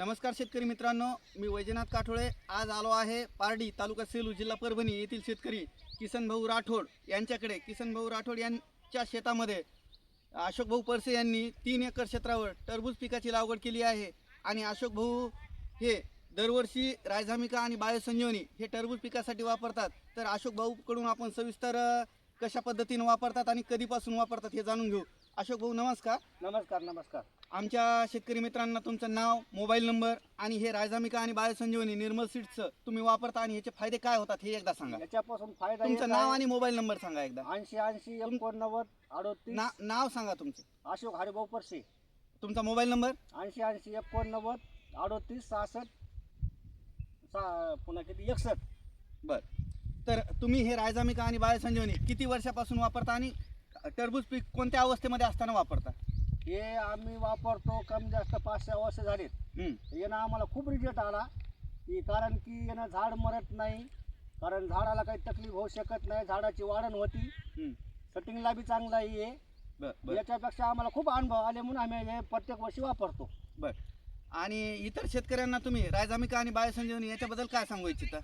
नमस्कार शेतकरी मित्रांनो मी वैजनाथ काठोळे. आज आलो आहे पारडी तालुका सेलू जिल्हा परभणी येथील शेतकरी किसन भाऊ राठोड यांच्याकडे. किसन भाऊ राठोड यांच्या शेतामध्ये अशोक भाऊ परसे यांनी तीन एकर क्षेत्रावर टरबूज पिकाची लागवड केली आहे आणि अशोक भाऊ हे दरवर्षी रायझामिका आणि बायोसंजीवनी हे टरबूज पिकासाठी वापरतात. तर अशोक भाऊकडून आपण सविस्तर कशा पद्धतीने वापरतात आणि कधीपासून वापरतात हे जाणून घेऊ. अशोक भाऊ नमस्कार. नमस्कार नमस्कार. आमच्या शेतकरी मित्रांना तुमचं नाव मोबाईल नंबर आणि हे रायझामिका आणि बायोसंजीवनी निर्मल सीड्सचं तुम्ही वापरता आणि ह्याचे फायदे काय होतात हे एकदा सांगा. याच्यापासून फायदा तुमचं नाव आणि मोबाईल नंबर सांगा एकदा. ऐंशी ऐंशी एकोणनव्वद अडोतीस. ना नाव सांगा तुमचं. अशोक हरिभाऊ परसे. तुमचा मोबाईल नंबर? ऐंशी ऐंशी एकोणनव्वद अडोतीस सहासष्ट सा पुन्हा किती? एकसष्ट. बर. तर तुम्ही हे रायझामिका आणि बायोसंजीवनी किती वर्षापासून वापरता आणि टरबूज पीक कोणत्या अवस्थेमध्ये असताना वापरता? हे आम्ही वापरतो कमी जास्त पाच सहा वर्ष झालेत. यानं आम्हाला खूप रिझल्ट आला. की कारण की यानं झाड मरत नाही. कारण झाडाला काही तकलीफ होऊ शकत नाही. झाडाची वाढण होती. सटिंगला बी चांगला आहे बर याच्यापेक्षा आम्हाला खूप अनुभव आले म्हणून आम्ही हे प्रत्येक वर्षी वापरतो. बर. आणि इतर शेतकऱ्यांना तुम्ही रायझामिका आणि बायोसंजीवनी याच्याबद्दल काय सांगू इच्छिता?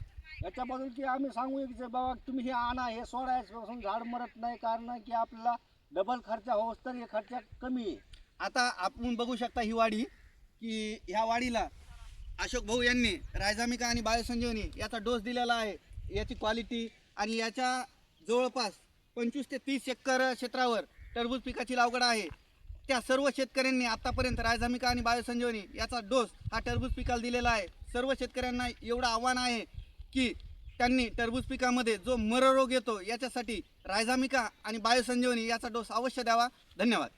याच्याबद्दल की आम्ही सांगू की जे बाबा तुम्ही हे आणा हे सोडायच्यापासून झाड मरत नाही. कारण की आपल्याला डबल खर्च होस तर हे खर्च कमी आहे. आता आपण बघू शकता ही वाडी की ह्या वाडीला अशोक भाऊ यांनी रायझामिका आणि बायोसंजीवनी याचा डोस दिलेला आहे. याची क्वालिटी आणि याच्या जवळपास पंचवीस ते तीस एकर क्षेत्रावर टरबूज पिकाची लागवड आहे. त्या सर्व शेतकऱ्यांनी आतापर्यंत रायझामिका आणि बायोसंजीवनी याचा डोस हा टरबूज पिकाला दिलेला आहे. सर्व शेतकऱ्यांना एवढं आव्हान आहे की त्यांनी टरबूज पिकामध्ये जो मर रोग येतो याच्यासाठी रायझामिका आणि बायोसंजीवनी याचा डोस अवश्य द्यावा. धन्यवाद.